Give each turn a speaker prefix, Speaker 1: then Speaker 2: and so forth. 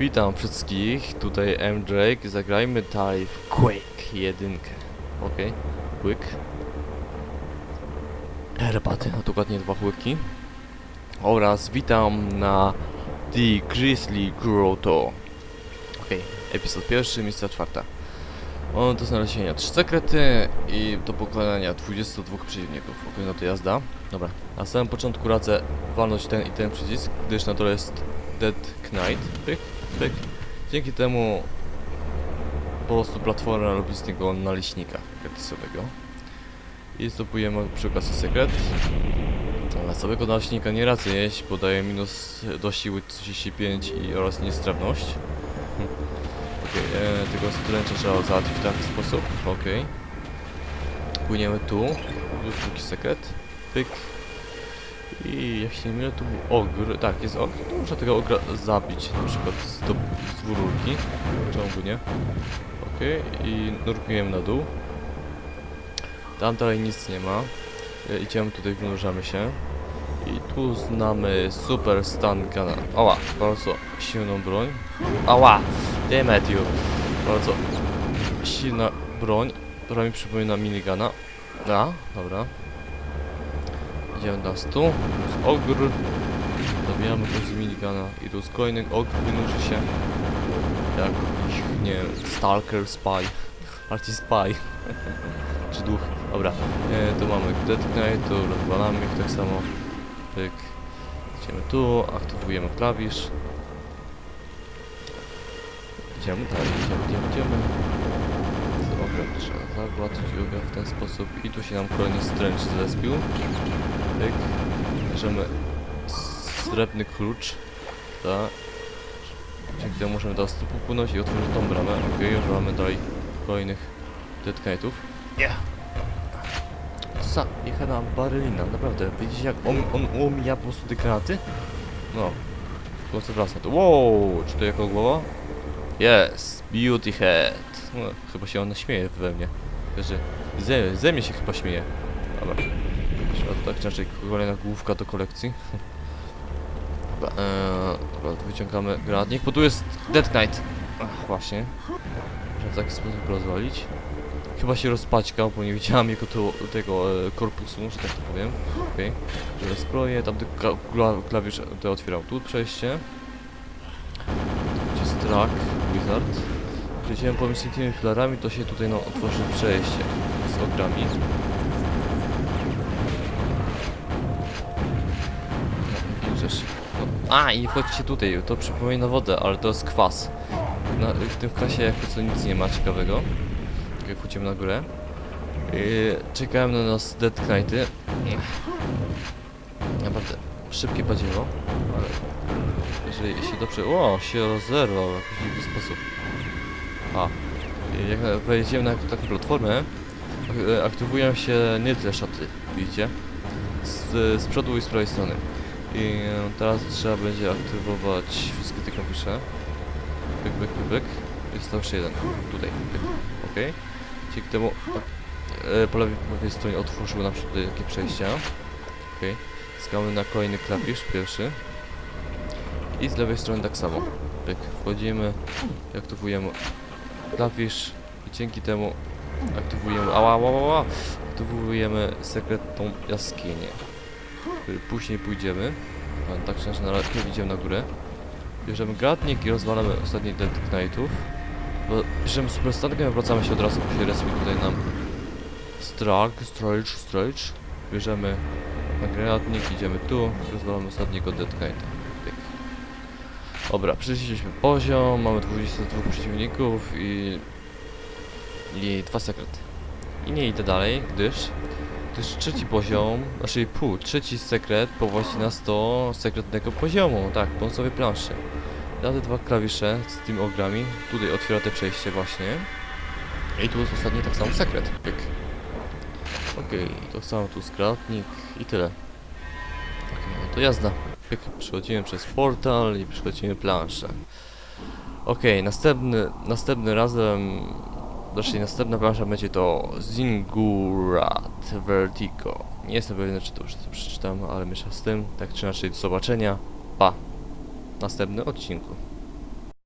Speaker 1: Witam wszystkich, tutaj M. Drake, zagrajmy dalej w Quake 1. Okej, łyk. Herbaty, a dokładnie dwa łyki. Oraz witam na The Grizzly Grotto. Okej, epizod pierwszy, misja czwarta. Mamy do znalezienia trzy sekrety i do pokonania 22 przeciwników. Okej, no to jazda. Dobra, na samym początku radzę walnąć ten i ten przycisk, gdyż na dole jest Dead Knight. Pyk. Dzięki temu po prostu platforma robi z niego naleśnika gratisowego. I zdobujemy przy okazji sekret. Ale całego naleśnika nie radzę jeść, bo daje minus do siły 35 i oraz niestrawność. Okej, okay, tego stręcza trzeba załatwić w taki sposób. Okej. Płyniemy tu. Tu jest drugi sekret. Pyk. I jak się nie mylę, tu był ogr. Tak, jest ogr. To muszę tego ogra zabić, na przykład z, do, z dwururki. Czemu nie? Okej, i nurkujemy na dół. Tam dalej nic nie ma. E, Idziemy tutaj, wynurzamy się. I tu znamy Super Stun Gunna. Ała, bardzo silną broń. Ała! Damn you. Bardzo silna broń, która mi przypomina minigana. A, dobra. Idziemy teraz tu. Z ogr. Zabijamy go z minigana. I tu z kolejny ogr wynurzy się. Jak jakiś, nie stalker, spy. Bardziej spy. Czy duch. Dobra. E, tu mamy Dead Knight, tu rozwalamy ich tak samo. Pyk. Idziemy tu, aktywujemy klawisz. Idziemy dalej, idziemy, idziemy, idziemy. Z ogrem trzeba zagładzić ognia w ten sposób. I tu się nam kolejny stręcz zespił. Pyk. Bierzemy srebrny klucz. Tak. Dzięki temu możemy teraz tu popłynąć i otworzyć tą bramę. Okej, już mamy dalej kolejnych Dead Knightów. Yeah. Co za jechana barylina, naprawdę. Widzicie jak on, on umija po prostu te granaty? No. W końcu wraca tu. Wow, czy to jako głowa? Yes, beauty head. No, chyba się ona śmieje we mnie. Że ze, ze mnie się chyba śmieje. Dobra. To tak inaczej kolejna główka do kolekcji. Dobra, eee, wyciągamy granatnik, bo tu jest Dead Knight. Ach, właśnie. Można w taki sposób rozwalić. Chyba się rozpaćkał, bo nie widziałem jego to, tego e, korpusu, że tak to powiem. Okej. Okay. Zbroję, tam kla, kla, klawisz to otwierał tu przejście. Tu jest track, wizard. Przejdziemy pomiędzy tymi filarami, to się tutaj no, otworzy przejście z ogrami. A, i wchodźcie tutaj, to przypomina wodę, ale to jest kwas. Na, w tym kwasie jakby co nic nie ma ciekawego. Jak wchodzimy na górę. Yy, czekałem na nas Dead Knighty. Naprawdę szybkie podzieło, ale jeżeli się dobrze... O, się rozerwał w jakiś sposób. A, jak wejdziemy na taką platformę, ak- aktywują się nie te szoty, widzicie? Z, z przodu i z prawej strony. I teraz trzeba będzie aktywować wszystkie te klawisze. Pyk, pyk, pyk, pyk. Jest to już jeden. Tutaj. Pyk. Ok. Dzięki temu e, po lewej, po lewej stronie otworzyły nam się tutaj takie przejścia. Ok. Skamy na kolejny klawisz, pierwszy. I z lewej strony tak samo. Pyk. Wchodzimy i aktywujemy klawisz i dzięki temu aktywujemy. Ała, ała, ała, aktywujemy sekretną jaskinię. Y, Później pójdziemy. A, Tak inaczej, na razie idziemy na górę. Bierzemy gratnik i rozwalamy ostatni Dead Knightów. Bo bierzemy super statkiem, wracamy się od razu, bo się respi tutaj nam Strag, Strage, Strage. Bierzemy na granatnik, idziemy tu, rozwalamy ostatniego Dead Knighta. Dobra, przeszliśmy poziom, mamy 22 przeciwników i... i dwa sekrety. I nie idę dalej, gdyż to jest trzeci poziom, znaczy pół, trzeci sekret prowadzi nas do sekretnego poziomu, tak, brązowej planszy. Ja te dwa klawisze z tymi ogrami, tutaj otwiera te przejście właśnie. I tu jest ostatni tak samo sekret, pyk. Okej, to samo tu skratnik i tyle. Okej, no to jazda. Pyk, przechodzimy przez portal i przechodzimy planszę. Okej, następny, następny razem, znaczy następna plansza będzie to Zingurat Vertigo. Nie jestem pewien, czy to już przeczytam, ale myślę z tym. Tak czy inaczej, do zobaczenia. Pa! W następnym odcinku.